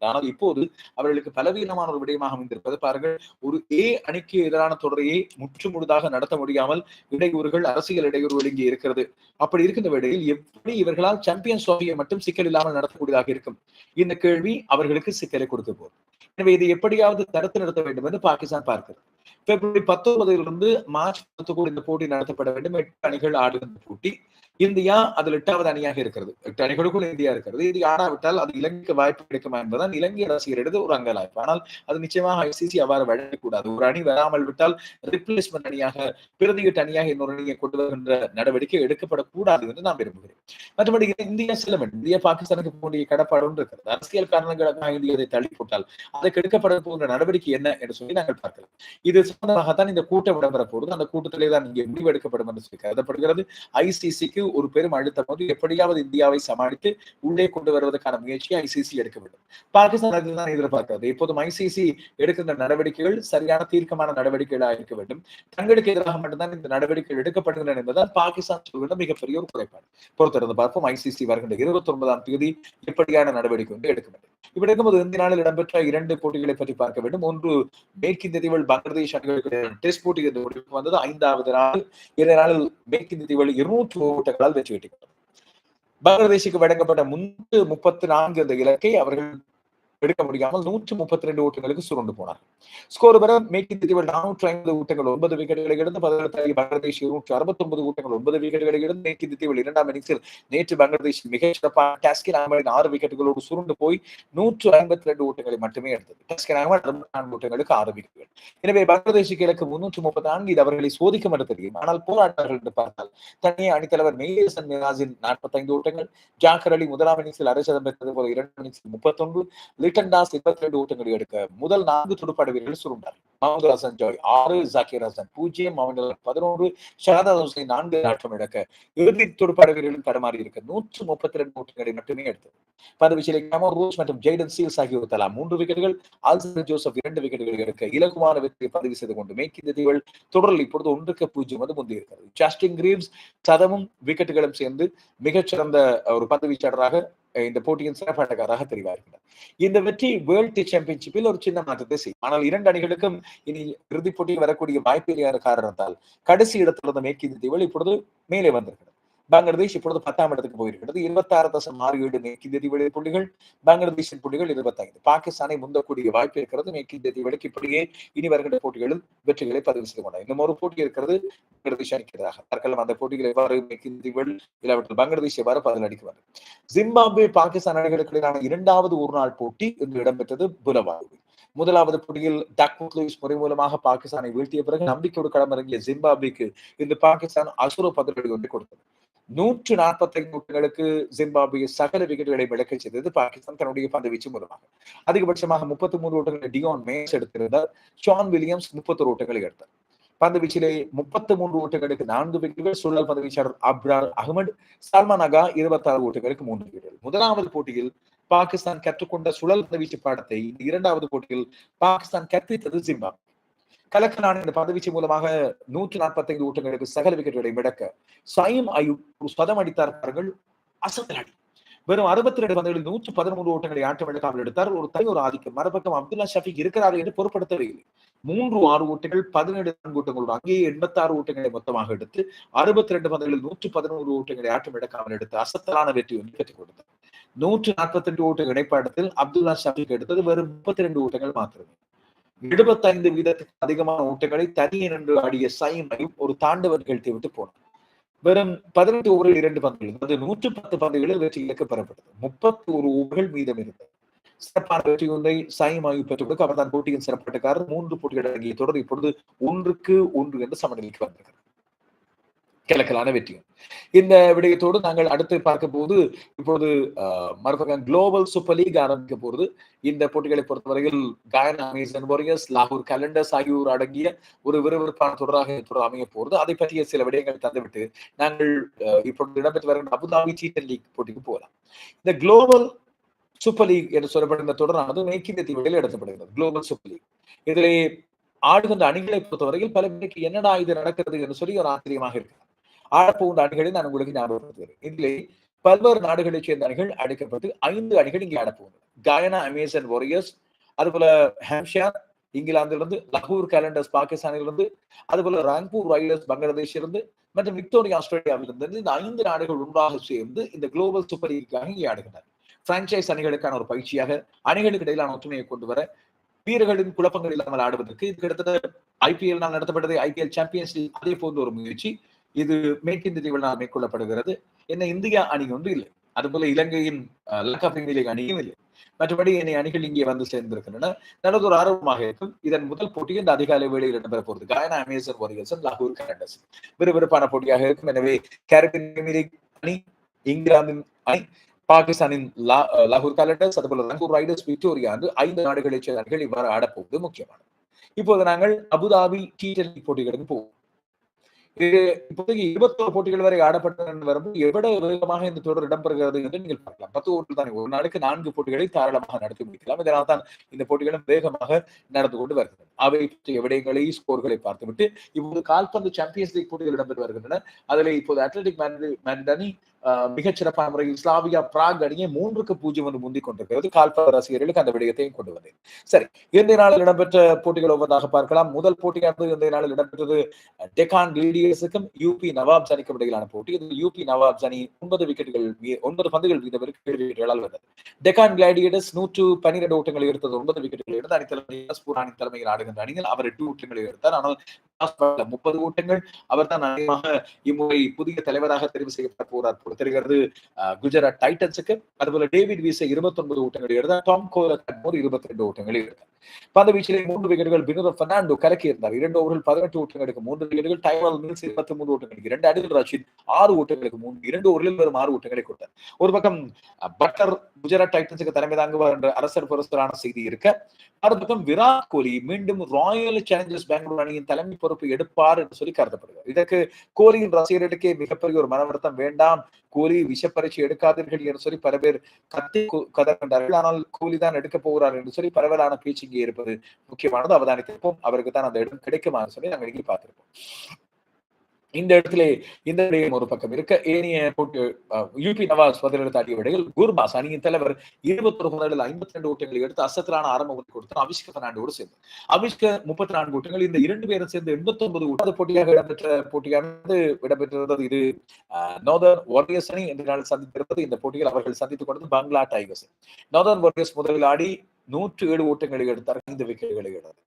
Speaker 1: ஆனால் இப்போது அவர்களுக்கு பலவீனமான ஒரு விடயமாக அமைந்திருப்பது பாருங்கள் ஒரு ஏ அணிக்கு எதிரான தொடரையை முற்று முழுதாக நடத்த முடியாமல் இடையூறுகள் அரசியல் இடையூறுகள் இங்கே இருக்கிறது. அப்படி இருக்கின்ற வேளையில் எப்படி இவர்களால் சாம்பியன்ஸ் ட்ராஃபியை மட்டும் சிக்கல் இல்லாமல் நடத்தக்கூடியதாக இருக்கும்? இந்த கேள்வி அவர்களுக்கு சிக்கலை கொடுக்க போகும் எனவே இதை எப்படியாவது தடுத்து நிறுத்த வேண்டும் என்று பாகிஸ்தான் பார்க்கிறது. பிப்ரவரி பத்தொன்பதிலிருந்து மார்ச் பத்துக்குள் இந்த போட்டி நடத்தப்பட வேண்டும். எட்டு அணிகள் ஆடுகின்ற போட்டி. இந்தியா அதில் எட்டாவது அணியாக இருக்கிறது. எட்டு அணிகளுக்குள் இந்தியா இருக்கிறது. இது ஆடாவிட்டால் அது இலங்கைக்கு வாய்ப்பு கிடைக்குமா என்பதுதான் இலங்கை ரசிகரிடது ஒரு அங்கலாய்ப்பு. ஆனால் அது நிச்சயமாக ஐசிசி அவ்வாறு வழங்கக்கூடாது. ஒரு அணி வராமல் விட்டால் ரிப்ளேஸ்மெண்ட் அணியாக பிரதிகிட்ட அணியாக இன்னொரு அணியை கொண்டு வருகின்ற நடவடிக்கை எடுக்கப்படக்கூடாது என்று நான் விரும்புகிறேன். மற்றபடி இந்தியா செல்ல வேண்டும். இந்தியா பாகிஸ்தானுக்கு போண்டிய கடப்பாடு ஒன்று இருக்கிறது. அரசியல் காரணங்களுக்காக இந்தியதை தள்ளி போட்டால் அதற்கு எடுக்கப்பட போகின்ற நடவடிக்கை என்ன என்று சொல்லி நாங்கள் பார்க்கலாம். இது சம்பந்தமாகத்தான் இந்த கூட்டம் இடம்பெற போகிறது அந்த கூட்டத்திலே தான் இங்கே முடிவு எடுக்கப்படும் என்று சொல்லி கருதப்படுகிறது. ஐசிசிக்கு ஒரு பெரும் அழுத்தம் வந்து எப்படியாவது இந்தியாவை சமாளித்து உள்ளே கொண்டு வருவதற்கான முயற்சியை ஐசிசி எடுக்க வேண்டும். பாகிஸ்தான் அதுதான் எதிர்பார்க்கிறது. இப்போதும் ஐசிசி எடுக்கின்ற நடவடிக்கைகள் சரியான தீர்க்கமான நடவடிக்கைகளாக இருக்க வேண்டும். தங்களுக்கு எதிராக மட்டும்தான் இந்த நடவடிக்கைகள் எடுக்கப்படுகின்றன என்பதால் பாகிஸ்தான் சொல்கின்ற மிகப்பெரிய ஒரு குறைபாடு. பொறுத்திருந்து பார்ப்போம். ஐசிசி வருகின்ற இருபத்தி ஒன்பதாம் தேதி எப்படியான நடவடிக்கை வந்து எடுக்க வேண்டும். இப்படி இருக்கும்போது இந்த நாளில் இடம்பெற்ற இரண்டு போட்டிகளை பற்றி பார்க்க வேண்டும். ஒன்று மேற்கிந்திய தீவல் பங்களாதேஷ் அணிகளுக்கு டெஸ்ட் போட்டி என்ற முடிவுக்கு வந்தது. ஐந்தாவது நாள் இந்த நாளில் மேற்கிந்திய தீவல் இருநூற்று ஓட்டங்களால் வெற்றி பெற்றார் பங்களாதேஷுக்கு வழங்கப்பட்ட முன்னூற்று முப்பத்தி நான்கு அந்த இலக்கை அவர்கள் எடுக்க முடியாமல் நூற்று முப்பத்தி ரெண்டு ஓட்டங்களுக்கு சுருண்டு போனார். ஸ்கோர் பெற மேற்கு தீவில் நானூற்று ஐம்பது ஓட்டங்கள் ஒன்பது விக்கெட்டுகளை இழந்து பதினெட்டு பங்களாதேஷ் இருநூற்று அறுபத்தி ஒன்பது ஓட்டங்கள் ஒன்பது விக்கெட்டுகளை இழந்து மேற்கு தீவில் இரண்டாம் இன்னிங்ஸில் நேற்று பங்களாதேஷ் மிக சிறப்பான டாஸ்கின் அகமதின் ஆறு விக்கெட்டுகளோடு சுருண்டு போய் நூற்று ஐம்பத்தி ரெண்டு ஓட்டங்களை மட்டுமே எடுத்தது. டாஸ்கின் அகமது அறுபத்தி நான்கு ஓட்டங்களுக்கு ஆறு விக்கெட்டுகள். எனவே பங்களாதேஷுக்கு இலக்கு முன்னூற்று முப்பத்தி நான்கு இது அவர்களை சோதிக்கும் என்று தெரியும் ஆனால் போராட்டார்கள் என்று பார்த்தால் தனியே அணித்தலைவர் மேயசன் மிராஜின் நாற்பத்தைந்து ஓட்டங்கள் ஜாக்கர் அலி முதலாம் இன்னிங்ஸில் அரை சதம் பெற்றது போல இரண்டாம் இன்னிங்ஸில் முப்பத்தொன்று லிட்டன் தாஸ் இருபத்தி ரெண்டு ஓட்டங்களை எடுக்க முதல் நான்கு துடுப்பாட வீரர்கள் சுருண்டார். மஹமது ஹசன் ஜாய் ஆறு ஜாக்கிர் ஹசன் பூஜ்ஜியம் முகமது பதினோரு ஷாதா ஹுசைன் நான்கு ஆட்டம் எடுக்க இறுதி துடுப்பாட வீரர்கள் தடமாறி இருக்க நூற்று முப்பத்தி ரெண்டு ஓட்டங்களை மட்டுமே எடுத்தது. பந்து வீச்சில் கேமர் ரூஸ் மற்றும் ஜெய்டன் சீல்ஸ் ஆகியோர் தலா மூன்று விக்கெட்டுகள் ஆல்சர் ஜோசப் இரண்டு விக்கெட்டுகள் எடுக்க இலகுமான வெற்றியை பதிவு செய்து கொண்டு மேற்கிந்திய தீவுகள் தொடரில் இப்பொழுது ஒன்றுக்கு பூஜ்ஜியம் வந்து முந்தி இருக்கிறது ஜாஸ்டின் கிரீவ்ஸ் சதமும் விக்கெட்டுகளும் சேர்ந்து மிகச்சிறந்த ஒரு பந்து வீச்சாளராக இந்த போட்டியின் சிறப்பாட்டக்காராக தெரிவார்கள் இந்த வெற்றி வேர்ல்ட் சாம்பியன்ஷிப்பில் ஒரு சின்ன மாற்றத்தை செய்யும். ஆனால் இரண்டு அணிகளுக்கும் இனி இறுதிப் போட்டியில் வரக்கூடிய வாய்ப்பு இல்லாத காரணத்தால் கடைசி இடத்துல இருந்த மேற்கிந்திய தீவில் இப்பொழுது மேலே வந்திருக்கிறது பங்களாதேஷ் இப்பொழுது பத்தாம் இடத்துக்கு போயிருக்கிறது. இருபத்தி ஆறு தசம் ஆறு ஏழு மேற்கிந்திய தீவுகளின் புள்ளிகள் பங்களாதேஷின் புள்ளிகள் இருபத்தைந்து. பாகிஸ்தானை முந்தக்கூடிய வாய்ப்பு இருக்கிறது. மேற்கிந்திய தீவுகளுக்கு இப்படியே இனி வருகின்ற போட்டிகளில் வெற்றிகளை பதிவு செய்து கொண்டார். இன்னும் ஒரு போட்டி இருக்கிறது பங்களாதேஷ் அணிக்கிறதாக தற்காலம் அந்த போட்டிகள் எவ்வாறு மேற்கிந்திய தீவுகள் இல்லாவற்றில் பங்களாதேஷ் எவ்வாறு பதிலளிக்குவார் ஜிம்பாப்வே பாகிஸ்தான் அணிகளுக்கு இடையிலான இரண்டாவது ஒரு நாள் போட்டி இன்று இடம்பெற்றது புலவாயுவில் முதலாவது போட்டியில் டக்முத் லூயிஸ் முறை மூலமாக பாகிஸ்தானை வீழ்த்திய பிறகு நம்பிக்கையோடு களமிறங்கிய ஜிம்பாப்வேக்கு இந்த பாகிஸ்தான் அசுர பதிலடி ஒன்றை கொடுத்தது. நூற்று நாற்பத்தி ஐந்து ஓட்டங்களுக்கு ஜிம்பாப்வே சகல விக்கெட்டுகளை விளக்கச் செய்தது பாகிஸ்தான் தன்னுடைய பந்து வீச்சு மூலமாக. அதிகபட்சமாக முப்பத்தி மூன்று ஓட்டங்களை டியோன் மேஸ் எடுத்திருந்தார். ஷான் வில்லியம்ஸ் முப்பத்தொரு ஓட்டங்களை எடுத்தார். பந்து வீச்சிலே முப்பத்தி மூன்று ஓட்டங்களுக்கு நான்கு விக்கெட்டுகள் சுழல் பந்து வீச்சாளர் அப்ரால் அகமது சல்மான் அகா இருபத்தி ஆறு ஓட்டங்களுக்கு மூன்று விக்கெட்டுகள். முதலாவது போட்டியில் பாகிஸ்தான் கற்றுக்கொண்ட சுழல் பந்து வீச்சு பாடத்தை இரண்டாவது போட்டியில் பாகிஸ்தான் கற்பித்தது ஜிம்பாப்வே கலக்கலான இந்த பதவீச்சு மூலமாக நூற்று நாற்பத்தி ஐந்து ஓட்டங்களுக்கு சகல விக்கெட்டுகளை மிடக்க சயம் சதம் அடித்தார் பாருங்கள். அசத்தல் அடி. வெறும் அறுபத்தி ரெண்டு பந்துகளில் நூற்றி பதிமூன்று ஓட்டங்களை ஆட்டம் எடுக்காமல் எடுத்தார். ஒரு தனி ஒரு ஆதிக்கம். மறுபக்கம் அப்துல்லா ஷஃபிக் இருக்கிறார்கள் என்று பொருட்படுத்தவே இல்லை. மூன்று ஆறு ஓட்டங்கள் பதினேழு நான்கு ஓட்டங்களோடு அங்கேயே எண்பத்தி ஆறு ஓட்டங்களை மொத்தமாக எடுத்து அறுபத்தி ரெண்டு பந்துகளில் நூற்று பதினோரு ஓட்டங்களை ஆட்டம் எடுக்காமல் எடுத்து அசத்தலான வெற்றி ஒன்று பெற்றுக் கொடுத்தார். நூற்று நாற்பத்தி ரெண்டு ஓட்ட இணைப்பாடத்தில் அப்துல்லா ஷஃபிக் எடுத்தது வெறும் முப்பத்தி ரெண்டு ஓட்டங்கள் மாத்திரமே. எழுபத்தைந்து வீதத்துக்கு அதிகமான ஓட்டங்களை தனியே நின்று ஆடிய சைமையும் ஒரு தாண்டவர் நிகழ்த்தி விட்டு போனார். வெறும் பதினெட்டு ஓவரில் இரண்டு பந்துகள் அதாவது நூற்று பத்து பந்துகளில் வெற்றி இலக்கு பெறப்பட்டது. முப்பத்தி ஒரு ஓவர்கள் மீதம் இருந்தது. சிறப்பான வெற்றி ஒன்றை சாயிமாயு பெற்றுக் கொடுக்க அவர் தான் போட்டியின் சிறப்பாட்டக்காரர் மூன்று போட்டிகள் அடங்கிய தொடர் இப்பொழுது ஒன்றுக்கு ஒன்று என்று சமநிலைக்கு வந்திருக்கிறது கிழக்கலான வெற்றியும் இந்த விடயத்தோடு நாங்கள் அடுத்து பார்க்க போது இப்போது மறுபக்கம் குளோபல் சூப்பர் லீக் ஆரம்பிக்க போறது இந்த போட்டிகளை பொறுத்தவரையில் காயனா அமேசன் வாரியர்ஸ் லாகூர் கேலண்டர்ஸ் ஆகியோர் அடங்கிய ஒரு விறுவிறுப்பான தொடராக தொடர் அமைய போகிறது அதை பற்றிய சில விடயங்கள் தந்துவிட்டு நாங்கள் இப்பொழுது இடம்பெற்று வருகின்ற அபுதாபி சீட்டன் லீக் போட்டிக்கு போகலாம். இந்த குளோபல் சூப்பர் லீக் என்று சொல்லப்படுகிற தொடரானது மேற்கிந்திய தீவுகளில் நடத்தப்படுகிறது குளோபல் சூப்பர் லீக் இதிலே ஆடுகின்ற அணிகளை பொறுத்தவரையில் பல பேருக்கு என்னடா இது நடக்கிறது என்று சொல்லி ஒரு ஆச்சரியமாக இருக்கிறது. ஆடப்போகின்ற அணிகளை நான் உங்களுக்கு ஞாபகப்படுத்துகிறேன். இதிலே பல்வேறு நாடுகளைச் சேர்ந்த அணிகள் அழைக்கப்பட்டு ஐந்து அணிகள் இங்கே ஆடப்போகுது கயனா அமேசன் வாரியர்ஸ் அதுபோல ஹாம்ஷார் இங்கிலாந்திலிருந்து லகூர் கேலண்டர்ஸ் பாகிஸ்தானிலிருந்து அதுபோல ராங்பூர் ரைடர்ஸ் பங்களாதேஷிலிருந்து மற்றும் விக்டோரியா ஆஸ்திரேலியாவிலிருந்து இந்த ஐந்து நாடுகள் ஒன்றாக சேர்ந்து இந்த குளோபல் சூப்பர் லீக்காக இங்கே ஆடுகின்றனர் பிரான்ச்சைஸ் அணிகளுக்கான ஒரு பயிற்சியாக அணிகளுக்கு இடையிலான ஒற்றுமையை கொண்டு வர வீரர்களின் குழப்பங்கள் இல்லாமல் ஆடுவதற்கு இது கிட்டத்தட்ட ஐபிஎல் நான் நடத்தப்பட்டது ஐபிஎல் சாம்பியன்ஸ் லீக் அதே போன்ற ஒரு முயற்சி இது மேற்கிந்திய தீவில் மேற்கொள்ளப்படுகிறது. என்ன இந்தியா அணி ஒன்று இல்லை. அதுபோல இலங்கையின் லக் ஆஃப் இந்திய அணியும் இல்லை. மற்றபடி என்னை அணிகள் இங்கே வந்து சேர்ந்திருக்கின்றன. நல்லது ஒரு ஆர்வமாக இருக்கும். இதன் முதல் போட்டி இந்த அதிகாலை வேளையில் இடம்பெற போகிறது. காயனா அமேசன் வாரியர்ஸ் லாகூர் கேரண்டர்ஸ். விறுவிறுப்பான போட்டியாக இருக்கும். எனவே கேரட்டின் லீக் அணி இங்கிலாந்தின் அணி பாகிஸ்தானின் லாகூர் கேலண்டர்ஸ் அதுபோல ரங்கூர் ரைடர்ஸ் விக்டோரியா என்று ஐந்து நாடுகளைச் சேர்ந்த அணிகள் இவ்வாறு ஆடப்போவது முக்கியமானது. இப்போது நாங்கள் அபுதாபி டி டுவெண்டி போட்டிகளுக்கு போவோம். இப்போதைக்கு இருபத்தோரு போட்டிகள் வரை ஆடப்பட்டது வரும்போது எவ்வளவு வேகமாக இந்த தொடர் இடம்பெறுகிறது என்று நீங்கள் பார்க்கலாம். பத்து ஓட்டு தானே. ஒரு நாளுக்கு நான்கு போட்டிகளை தாராளமாக நடத்தி முடிக்கலாம். இதனால் தான் இந்த போட்டிகளும் வேகமாக நடந்து கொண்டு வருகிறது. அவை பற்றிய விடயங்களை ஸ்கோர்களை பார்த்துவிட்டு இப்போது கால்பந்து சாம்பியன்ஸ் லீக் போட்டிகள் இடம்பெற்று வருகின்றன. அதில் இப்போது அத்லெட்டிக் மேன் அணி மிகச்சிறப்பான முறையில் இஸ்லாமியா பிராக் அணியை மூன்றுக்கு பூஜ்ஜியம் என்று முந்திக் கொண்டிருக்கிறது கால்பந்து ரசிகர்களுக்கு அந்த விடயத்தையும் கொண்டு வந்தேன். சரி இன்றைய நாளில் இடம்பெற்ற போட்டிகள் ஒவ்வொன்றாக பார்க்கலாம். முதல் போட்டியானது இன்றைய நாளில் இடம்பெற்றது டெக்கான் லீடியர்ஸுக்கும் யூபி நவாப்ஸ் அணிக்கும் இடையிலான போட்டி. இதில் யூபி நவாப்ஸ் அணி ஒன்பது விக்கெட்டுகள் ஒன்பது பந்துகள் வீதம் ஏழு விக்கெட்டுகளால் வந்தது. டெக்கான் கிளாடியேட்டர்ஸ் நூற்று பன்னிரண்டு ஓட்டங்களை எடுத்தது ஒன்பது விக்கெட்டுகள் எடுத்து அணி தலைமை அணி தலைமையில் ஆடுகின்ற அணியில் அவர் எட்டு ஓட்டங்களை எடுத்தார். ஆனால் முப்பது ஓட்டங்கள். அவர் தான் அதிகமாக இம்முறை புதிய தலைவராக தெரிவு செய்யப்பட போறார் போல தெரிகிறது குஜராத் டைட்டன்ஸுக்கு. அதுபோல டேவிட் வீச இருபத்தி ஒன்பது ஓட்டங்கள் எடுத்தார். டாம் கோலர் கட்மோர் இருபத்தி ரெண்டு ஓட்டங்கள் எடுத்தார். பந்து வீச்சிலே மூன்று விக்கெட்டுகள் வினோத பெர்னாண்டோ கலக்கி இருந்தார் இரண்டு ஓவரில் பதினெட்டு ஓட்டங்களுக்கு மூன்று விக்கெட்டுகள். டைவால் மில்ஸ் இருபத்தி மூன்று ஓட்டங்களுக்கு இரண்டு. அடிகள் ரஷீத் ஆறு ஓட்டங்களுக்கு மூன்று. இரண்டு ஓவரில் வெறும் ஆறு ஓட்டங்களை கொடுத்தார். ஒரு பக்கம் பட்டர் குஜராத் டைட்டன்ஸுக்கு தலைமை தாங்குவார் என்ற அரசர் புரஸ்தரான செய்தி இருக்க மறுபக்கம் விராட் கோலி மீண்டும் ராயல் சேலஞ்சர்ஸ் பெங்களூர் அணியின் தலைமை பொறுப்பு எடுப்பார் என்று சொல்லி கருதப்படுகிறது இதற்கு கோலியின் ரசிகர்களுக்கே மிகப்பெரிய ஒரு மனவருத்தம். வேண்டாம் கூலி விஷப்பரீட்சை எடுக்காதீர்கள் என்று சொல்லி பல பேர் கத்தி கதர்கின்றார்கள் ஆனால் கூலி தான் எடுக்க போகிறார் என்று சொல்லி பரவலான பேச்சு இங்கே இருப்பது முக்கியமானது. அவதானித்திருப்போம். அவருக்கு தான் அந்த இடம் கிடைக்குமா சொல்லி நாங்கள் இங்கே பார்த்திருப்போம். இந்த இடத்திலே இந்த ஒரு பக்கம் இருக்க ஏனைய போட்டு யூபி நவாஸ் பதிலெடுத்து ஆடிய விடையில் குர்பாஸ் அணியின் தலைவர் இருபத்தொரு முதலில் ஐம்பத்தி ரெண்டு ஓட்டங்களை எடுத்து அசத்திலான ஆரம்ப கொடுத்து அபிஷ்க பெர்னாண்டோடு சேர்ந்து அபிஷ்க முப்பத்தி நான்கு ஓட்டங்கள் இந்த இரண்டு பேரும் சேர்ந்து எண்பத்தி ஒன்பது ஓட்டாத போட்டியாக இடம்பெற்ற போட்டியானது இடம்பெற்றிருந்தது. இது நோதர்ன் வாரியர்ஸ் அணி என்ற நாள் சந்தித்திருந்தது. இந்த போட்டியில் அவர்கள் சந்தித்துக் கொண்டது பங்களா டைகர்ஸ் நோதர்ன் வாரியர்ஸ் முதலில் ஆடி நூற்று ஏழு ஓட்டங்களை எடுத்தார் ஐந்து விக்கெட்டுகளை எடுத்தார்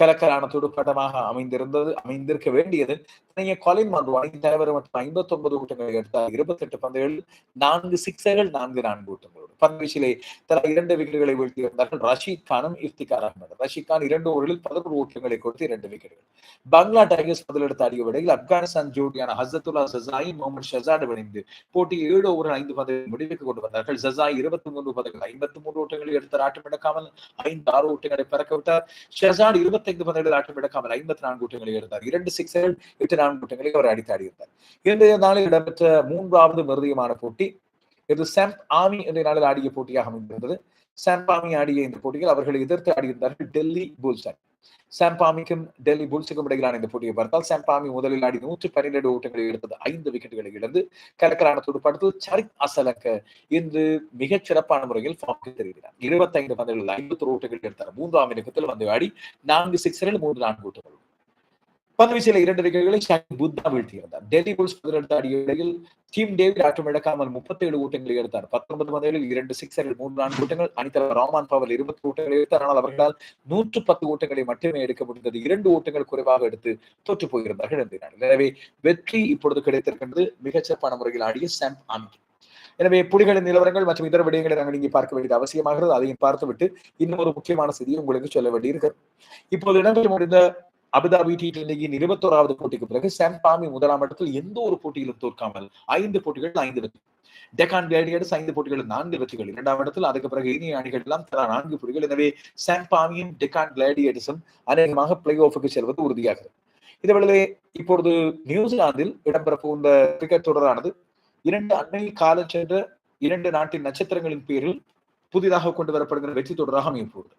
Speaker 1: கலக்கலான படமாக அமைந்திருந்தது அமைந்திருக்க வேண்டியது. இணைய கொலின் மன்ரோ அணி தலைவர் மற்றும் ஐம்பத்தி ஒன்பது ஓட்டங்களை எடுத்தார். இருபத்தி எட்டு பந்துகள் நான்கு சிக்ஸர்கள் நான்கு நான்கு ஓட்டங்களோடு. பந்துவீச்சிலே தலா இரண்டு விக்கெட்டுகளை வீழ்த்தியிருந்தார்கள் ரஷீத் கானும் இஃப்திகார் அகமது ரஷீத் கான் இரண்டு ஓவர்களில் பதினோரு ஓட்டங்களை கொடுத்து இரண்டு விக்கெட்டுகள். பங்களா டைகர்ஸ் முதலெடுத்த அடிய விடையில் ஆப்கானிஸ்தான் ஜோடியான ஹசத்துல்லா ஜசாயி முகமது ஷசாடு இணைந்து போட்டி ஏழு ஓவர் ஐந்து பந்து முடிவுக்கு கொண்டு வந்தார்கள். ஜசாய் இருபத்தி மூன்று பதங்கள் ஐம்பத்தி மூன்று ஓட்டங்களை எடுத்தார். ஆட்டம் எடுக்காமல் ஐந்து ஆறு ஓட்டங்களை பறக்க விட்டார் ஷசாட் இருபத்தி ஐம்பத்தைந்து பந்துகளில் ஆட்டம் ஐம்பத்தி நான்கு ஓட்டங்களை இருந்தார் இரண்டு சிக்ஸர்கள் எட்டு நான்கு ஓட்டங்களை அவர் அடித்தாடி இருந்தார் இன்றைய நாளில் இடம்பெற்ற மூன்றாவது மிருதியமான போட்டி இது சாம்ப் ஆமி இன்றைய நாளில் ஆடிய போட்டியாக அமைந்திருந்தது. சாம்பாமி ஆடிய இந்த போட்டியில் அவர்களை எதிர்த்து ஆடியிருந்தார்கள் டெல்லி புல்ஸ் அணி சாம்பாமிக்கும் டெல்லி புல்ஸுக்கும் இடையிலான இந்த போட்டியை பார்த்தால் சாம்பாமி முதலில் ஆடி நூற்றி பன்னிரண்டு ஓட்டங்களை எடுத்தது ஐந்து விக்கெட்டுகளை இழந்து கலக்கலான துடுப்பாட்டத்தில் சரித் அசலக்க இன்று மிகச் சிறப்பான முறையில் ஃபார்முக்கு தெரிகிறார். இருபத்தைந்து பந்துகளில் ஐம்பத்தி ஓட்டங்கள் எடுத்தார். மூன்றாம் இலக்கத்தில் வந்து ஆடி நான்கு சிக்ஸரில் மூன்று நான்கு ஓட்டங்கள். பந்துவீச்சில் இரண்டு விக்கெட்டுகளை ஷாகின் புத்தா வீழ்த்தியிருந்தார். டெல்லி புல்ஸ் பதினெட்டு ஆடிய டீம் டேவிட் ஆட்டம் இழக்காமல் முப்பத்தி ஏழு ஓட்டங்களை எடுத்தார். பத்தொன்பது பந்துகளில் இரண்டு சிக்ஸர்கள் மூன்று நான்கு ஓட்டங்கள் அணித்தலைவர் ராமான் பவர் இருபத்தி ஓட்டங்களை எடுத்தார். ஆனால் அவர்களால் நூற்று பத்து ஓட்டங்களை மட்டுமே எடுக்க முடிந்தது. இரண்டு ஓட்டங்கள் குறைவாக எடுத்து தோற்று போயிருந்தார்கள் என்கிறார் எனவே வெற்றி இப்பொழுது கிடைத்திருக்கின்றது மிகச்சிறப்பான முறையில் ஆடிய சாம் ஆமிக்கு எனவே புலிகளின் நிலவரங்கள் மற்றும் இதர விடயங்களை நாங்கள் இங்கே பார்க்க வேண்டியது அவசியமாகிறது. அதையும் பார்த்துவிட்டு இன்னும் ஒரு முக்கியமான செய்தியை உங்களுக்கு சொல்ல வேண்டியிருக்கு இப்போது இடம்பெற்று முடிந்த அபுதாபி டி டுவெண்டியின் இருபத்தோராவது போட்டிக்கு பிறகு சாம்பாமி முதலாம் இடத்தில் எந்த ஒரு போட்டியிலும் தோற்காமல் ஐந்து போட்டிகள் ஐந்து வெற்றி. டெக்கான் கிளேடியர்ஸ் ஐந்து போட்டிகள் நான்கு வெற்றிகள். இரண்டாம் இடத்தில் அதுக்கு பிறகு இனிய அணிகள் எல்லாம் தலா நான்கு போட்டிகள் எனவே சாம்பாமியும் டெக்கான் கிளேடியர்ஸும் அநேகமாக பிளே ஆஃபுக்கு செல்வது உறுதியாகிறது. இதுவேளை இப்பொழுது நியூசிலாந்தில் இடம்பெற போகின்ற கிரிக்கெட் தொடரானது இரண்டு அண்மையில் காலம் சென்ற இரண்டு நாட்டின் நட்சத்திரங்களின் பேரில் புதிதாக கொண்டு வரப்படுகிற வெற்றி தொடராக அமையப்போகிறது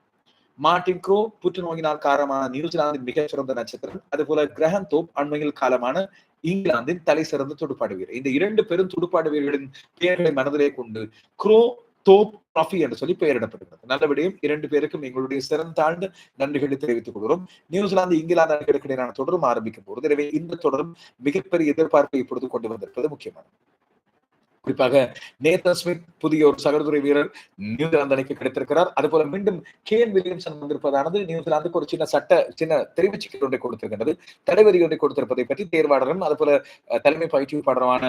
Speaker 1: மார்டின் க்ரோ புற்றுநோயினால் காரணமான நியூசிலாந்தின் மிக சிறந்த நட்சத்திரம். அதுபோல கிரஹன் தோப் அண்மையில் காலமான இங்கிலாந்தின் தலை சிறந்த துடுப்பாடு வீரர். இந்த இரண்டு பெரும் துடுப்பாடு வீரர்களின் பெயர்களை மனதிலே கொண்டு க்ரோ தோப் ட்ராஃபி என்று சொல்லி பெயரிடப்படுகிறது. நல்லபடியும் இரண்டு பேருக்கும் எங்களுடைய சிறந்தாழ்ந்த நன்றிகளை தெரிவித்துக் கொள்கிறோம். நியூசிலாந்து இங்கிலாந்து அணிகளுக்கு இடையிலான தொடரும் ஆரம்பிக்கும் போது எனவே இந்த தொடரும் மிகப்பெரிய எதிர்பார்ப்பை இப்பொழுது கொண்டு வந்திருப்பது முக்கியமானது. குறிப்பாக நேத்தன் ஸ்மித் புதிய ஒரு சகோதரி வீரர் நியூசிலாந்து அணிக்கு கிடைத்திருக்கிறார். அதுபோல மீண்டும் கேன் வில்லியம்சன் வந்திருப்பதானது. நியூசிலாந்துக்கு ஒரு சின்ன சட்ட சின்ன தெரிவிச்சுக்கள் ஒன்றை கொடுத்திருக்கின்றது. தலைவரி ஒன்றை கொடுத்திருப்பதை பற்றி தேர்வாளரும் அதுபோல தலைமை பயிற்சிப்பாளருமான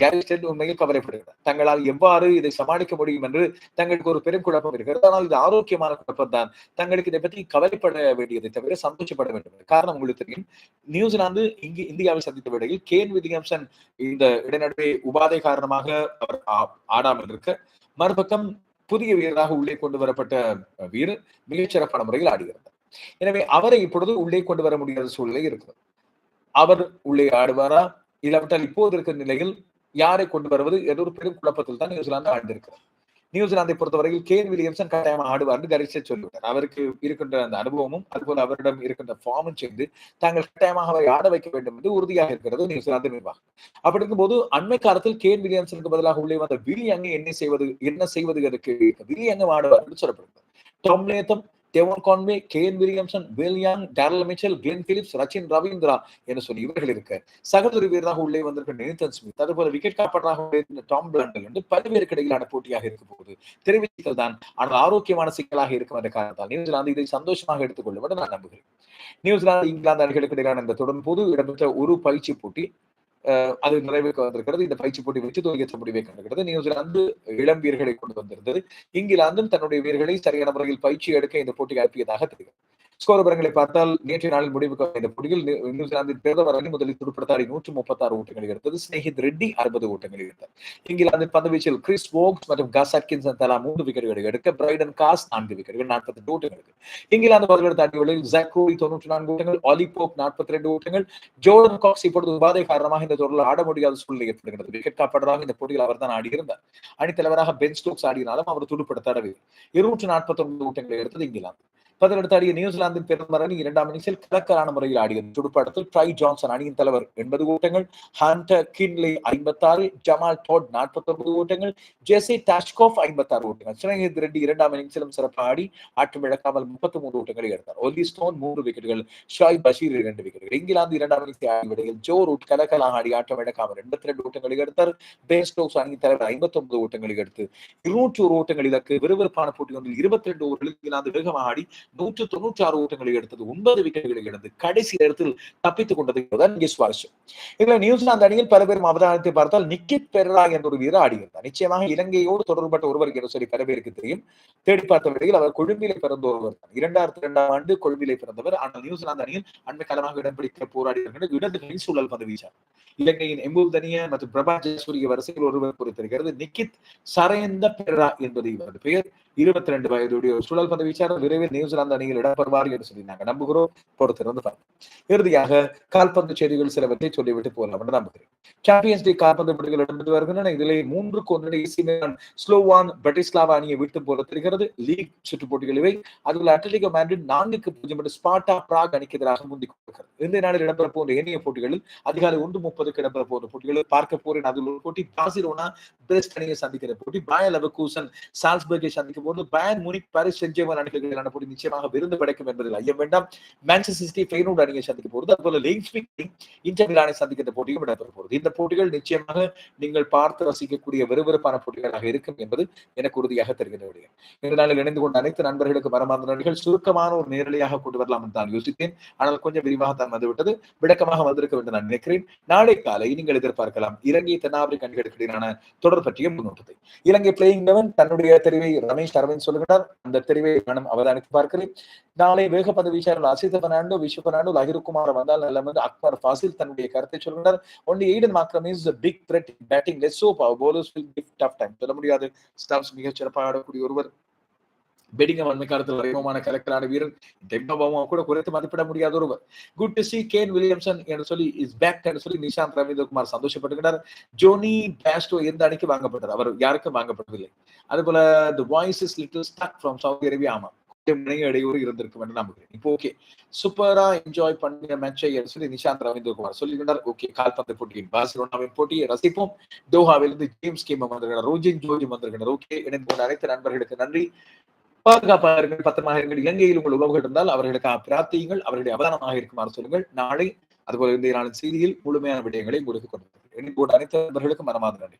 Speaker 1: கேரிஸ்டன் உண்மையில் கவலைப்படுகிறார். தங்களால் எவ்வாறு இதை சமாளிக்க முடியும் என்று தங்களுக்கு ஒரு பெரும் குழப்பம் இருக்கிறது. ஆனால் இது ஆரோக்கியமான குழப்பம் தான் தங்களுக்கு இதை பற்றி கவலைப்பட வேண்டியதை தவிர சந்தோஷப்பட வேண்டும் காரணம் உங்களுக்கு தெரியும் நியூசிலாந்து இங்கு இந்தியாவை சந்தித்த வேளையில் கேன் வில்லியம்சன் இந்த இடைநடுவே உபாதை காரணமாக அவர் ஆடாமல் இருக்க மறுபக்கம் புதிய வீரராக உள்ளே கொண்டு வரப்பட்ட வீரர் மிகச்சிறப்பான முறையில் ஆடுகிறார் எனவே அவரை இப்பொழுது உள்ளே கொண்டு வர முடியாத சூழ்நிலை இருக்கிறது. அவர் உள்ளே ஆடுவாரா? இல்லாவிட்டால் இப்போது இருக்கிற நிலையில் யாரை கொண்டு வருவது ஏதோ ஒரு பெரும் குழப்பத்தில் தான் நியூசிலாந்து ஆழ்ந்திருக்கிறது. நியூசிலாந்தை பொறுத்தவரையில் கேன் வில்லியம்சன் கட்டாயமாக ஆடுவார்னு கரிசே சொல்லிவிட்டார். அவருக்கு இருக்கின்ற அந்த அனுபவமும் அதுபோல அவரிடம் இருக்கின்ற ஃபார்மும் சேர்ந்து தாங்கள் கட்டாயமாக அவரை ஆட வைக்க வேண்டும் என்று உறுதியாக இருக்கிறது நியூசிலாந்து நிர்வாகம். அப்படி இருக்கும்போது அண்மை காலத்தில் கேன் வில்லியம்சனுக்கு பதிலாக உள்ளே வந்த வில்லியங்கு என்ன செய்வது என்ன செய்வது அதற்கு வில்லியங்கம் ஆடுவார் என்று சொல்லப்படுகிறது. Tom Latham Devon Conway Kane Williamson Will Young Daryl Mitchell Glenn Phillips Rachin Ravindra என்று சொல்லி இவர்கள் இருக்க. சகோதரி வீரராக உள்ளே வந்திருக்க நினைத்தன் ஸ்மித் அதுபோல விக்கெட் காப்பாளராக உள்ளே டாம் பிளாண்டல் என்று பல்வேறு இடையிலான போட்டியாக இருக்க போகுது. தெரிவித்தல் தான் ஆனால் ஆரோக்கியமான சிக்கலாக இருக்கும் என்ற காரணத்தால். நியூசிலாந்து இதை சந்தோஷமாக எடுத்துக்கொள்ளும் என்று நான் நம்புகிறேன். நியூசிலாந்து இங்கிலாந்து அணிகளுக்கு இடையிலான இந்த தொடர் போது இடம்பெற்ற ஒரு பயிற்சி போட்டி அது நிறைவுக்கு வந்திருக்கிறது. இந்த பயிற்சி போட்டி வச்சு தோல்வியற்ற முடிவை கண்டிருக்கிறது நியூசிலாந்து இளம் வீரர்களை கொண்டு வந்திருந்தது. இங்கிலாந்தும் தன்னுடைய வீரர்களை சரியான முறையில் பயிற்சி எடுக்க இந்த போட்டி அனுப்பியதாக தெரியும் ஸ்கோர் விவரங்களை பார்த்தால் நேற்றைய நாளில் முடிவுக்கு இந்த போட்டியில் நியூசிலாந்து பிரதமர் அணி முதலில் துடுப்படுத்தாடி நூற்று முப்பத்தி ஆறு ஓட்டங்கள் எடுத்தது. ஸ்னேஹித் ரெட்டி அறுபது ஓட்டங்கள் எடுத்தார். இங்கிலாந்து பந்துவீச்சில் கிறிஸ் வோக்ஸ் மற்றும் கஸ் அட்கின்சன் தலா மூன்று விக்கெட்டுகளை எடுக்க பிரைடன் காஸ் நான்கு விக்கெட்டுகள் நாற்பத்தி எட்டு ஓட்டங்களுக்கு இங்கிலாந்து பதிலெடுத்த அணிகளில் ஜாக்ரோடி தொன்னூற்றி நான்கு ஓட்டங்கள் ஆலிபோப் நாற்பத்தி ரெண்டு ஓட்டங்கள் ஜோர்டன் காக்ஸ் இப்பொழுது உபாதை காரணமாக இந்த தொடரில் ஆட முடியாத சூழ்நிலை ஏற்படுகிறது. விக்கெட் காப்பாளராக இந்த போட்டியில் அவர் தான் ஆடியிருந்தார் அணித்தலைவராக பென் ஸ்டோக்ஸ் ஆடினாலும் அவர் துடுப்படுத்த இருநூற்று நாற்பத்தி ஒன்பது ஓட்டங்களை எடுத்தது இங்கிலாந்து. பதிலடுத்து ஆடிய நியூசிலாந்தின் பிரதமர் அணி இரண்டாம் இன்னிங்ஸில் கலக்கலான முறையில் ஆடியது. துடுப்பாட்டத்தில் ட்ரை ஜான்சன் அணியின் தலைவர் எண்பது ஓட்டங்கள் ஹண்டர் கின்லி ஐம்பத்தாறு ஜமால் டோட் நாற்பத்தி ஒன்பது ஓட்டங்கள் ஜெசி டாஷ்கோப் ஐம்பத்தாறு ஓட்டங்கள். சினேகித் ரெட்டி இரண்டாம் இன்னிங்ஸிலும் சிறப்பாக ஆடி ஆட்டம் இழக்காமல் முப்பத்தி மூன்று ஓட்டங்களை எடுத்தார். ஒலி ஸ்டோன் மூன்று விக்கெட்டுகள் ஷாய் பஷீர் இரண்டு விக்கெட்டுகள் இங்கிலாந்து இரண்டாம் இன்னிங்ஸை ஆடி விடையில் ஜோ ரூட் கலக்கலாக ஆடி ஆட்டம் இழக்காமல் எண்பத்தி ரெண்டு ஓட்டங்களை எடுத்தார். பேஸ் ஸ்டோக்ஸ் அணியின் தலைவர் ஐம்பத்தி ஒன்பது ஓட்டங்களை எடுத்து இருநூற்றி ஒரு ஓட்டங்கள் இலக்கு. விறுவிறுப்பான போட்டி ஒன்றில் இருபத்தி ரெண்டு ஓவர்களில் இங்கிலாந்து வேகமாக ஆடி நூற்று தொண்ணூற்றி ஆறு ஓட்டங்களை எடுத்தது ஒன்பது விக்கெட்டுகளை எடுத்து கடைசி நேரத்தில் தப்பித்துக் கொண்டது இங்கே சுவாரஸ்யம். இதுல நியூசிலாந்து அணியில் பல பேரும் அவதானத்தை பார்த்தால் நிக்கித் பெர்ரா என்ற ஒரு வீரர் ஆடியிருந்தார் நிச்சயமாக இலங்கையோடு தொடர்பட்ட ஒருவர் என்று சொல்லி பல பேருக்கு தெரியும். தேடி பார்த்த வேளையில் அவர் கொழும்பிலே பிறந்த ஒருவர் தான். இரண்டாயிரத்தி இரண்டாம் ஆண்டு கொழும்பிலே பிறந்தவர். ஆனால் நியூசிலாந்து அணியில் அண்மை காலமாக இடம் பிடிக்க போராடினார்கள் இடது கை சூழல் பதவிச்சார் இலங்கையின் எம்புதனிய மற்றும் பிரபா ஜெயசூரிய வரிசையில் ஒருவர் குறித்திருக்கிறது நிக்கித் சரேந்த பெரா என்பது இவரது பெயர். இருபத்தி ரெண்டு வயதுடைய சூழல் பந்த பந்து வீச்சாளர் விரைவில் நியூசிலாந்து அணியில் இடம்பெறுவார் என்று சொல்லி நம்புகிறோம் பொறுத்திருந்து பார்ப்போம் இறுதியாக கால்பந்து செய்திகள் சிலவற்றை சொல்லிவிட்டு போகலாம் என்று நம்புகிறேன். சாம்பியன்ஸ் லீக் கால்பந்து போட்டிகள் இடம்பெற்று வருகின்றன. இதிலே மூன்றுக்கு ஒன்று ஏசி மிலான் ஸ்லோவான் பிரட்டிஸ்லாவா அணியை விட்டு தெரிகிறது. லீக் சுற்று போட்டிகள் இவை. அதில் அட்லட்டிகோ மேட்ரிட் நான்குக்கு பூஜ்ஜியம் என்று ஸ்பாட்டா பிராக் அணிக்கு எதிராக முந்திக் கொடுக்கிறது இந்த நாளில் இடம்பெற போன்ற ஏனைய போட்டிகளில் அதிகாலை ஒன்று முப்பதுக்கு இடம்பெற போன்ற போட்டிகளில் பார்க்க போறேன் அதில் ஒரு போட்டி பார்சிலோனா பிரெஸ்ட் அணியை சந்திக்கிற போட்டி. பாயல் அவகூசன் சால்ஸ்பர்கை சந்திக்க போது பயன் முனிக் பாரிஸ் சென்ட் அணிகளுக்கான போட்டி நிச்சயமாக விருந்து கிடைக்கும் என்பதில் ஐயம் வேண்டாம். மான்செஸ்டர் சிட்டி ஃபெய்னூட் அணியை சந்திக்க போகிறது. அதுபோல லெய்ஸ்விக் இன்டர் மிலானை போட்டியும் இடம்பெற போகிறது. இந்த போட்டிகள் நிச்சயமாக நீங்கள் பார்த்து ரசிக்கக்கூடிய விறுவிறுப்பான போட்டிகளாக இருக்கும் என்பது எனக்கு உறுதியாக தெரிகிறது இந்த நாளில் இணைந்து கொண்ட அனைத்து நண்பர்களுக்கு மரமார்ந்த நன்றிகள். சுருக்கமான ஒரு நேரலையாக கொண்டு வரலாம் என்று நான் யோசித்தேன். ஆனால் கொஞ்சம் விரிவாக தான் வந்துவிட்டது. விளக்கமாக வந்திருக்க வேண்டும் நான் நினைக்கிறேன். நாளை காலை நீங்கள் எதிர்பார்க்கலாம் இலங்கை தென்னாப்பிரிக்க அணிகளுக்கு இடையிலான தொடர் பற்றிய முன்னோட்டத்தை. இலங்கை பிளேயிங் லெவன் தன்னுடைய தெரிவை ரமேஷ் அரவிந்த் சொல்லுகிறார். அந்த தெரிவை நானும் அவதானித்து பார்க்கிறேன். நாளை வேகப்பந்து வீச்சாளர் அசித பெர்னாண்டோ விஸ்வ பெர்னாண்டோ லஹிருக்குமார் வந்தால் நல்ல வந்து அக்பர் ஃபாசில் தன்னுடைய கருத்தை சொல்கிறார் only Aiden Markram is big threat batting less so bowlers will give tough time சொல்ல முடியாது. ஸ்டாப்ஸ் மிகச் சிறப்பாக ஆடக்கூடிய ஒருவர். பெடிங்கம் அண்மை காலத்தில் அறிமுகமான கலெக்டரான வீரர் டெக்னோபாமா கூட குறைத்து மதிப்பிட முடியாத ஒருவர். Good to see Kane Williamson என்று சொல்லி இஸ் பேக் என்று சொல்லி நிஷாந்த் ரவீந்திரகுமார் சந்தோஷப்பட்டுகிறார் ஜோனி பேஸ்டோ எந்த அணிக்கு வாங்கப்பட்டார் அவர் யாருக்கும் வாங்கப்படவில்லை. அதுபோல the voice is little stuck from Saudi Arabia ஆமா இடையூறு இருந்திருக்கும் என்று நம்புகிறேன். இப்போ ஓகே சூப்பரா என்ஜாய் பண்ணிய மேட்சை சொல்லி நிஷாந்த் ரவீந்திரகுமார் சொல்லியிருந்தார். ஓகே கால்பந்து போட்டியின் பார்சிலோனாவின் போட்டியை ரசிப்போம். தோஹாவிலிருந்து ஜேம்ஸ் கேம் வந்திருக்கிறார். ரோஜின் ஜோஜி வந்திருக்கிறார். ஓகே இணைந்து கொண்ட அனைத்து நண்பர்களுக்கு நன்றி. பாதுகாப்பாக இருங்கள் பத்திரமாக இருங்கள். இலங்கையில் உங்கள் உறவுகள் இருந்தால் அவர்களுக்காக பிரார்த்தியுங்கள் அவர்களுடைய அவதானமாக இருக்குமாறு சொல்லுங்கள். நாளை அதுபோல இந்த நாளின் செய்தியில் முழுமையான விடயங்களை உங்களுக்கு கொண்டு அனைத்து நண்பர்களுக்கும் மனமாத நன்றி.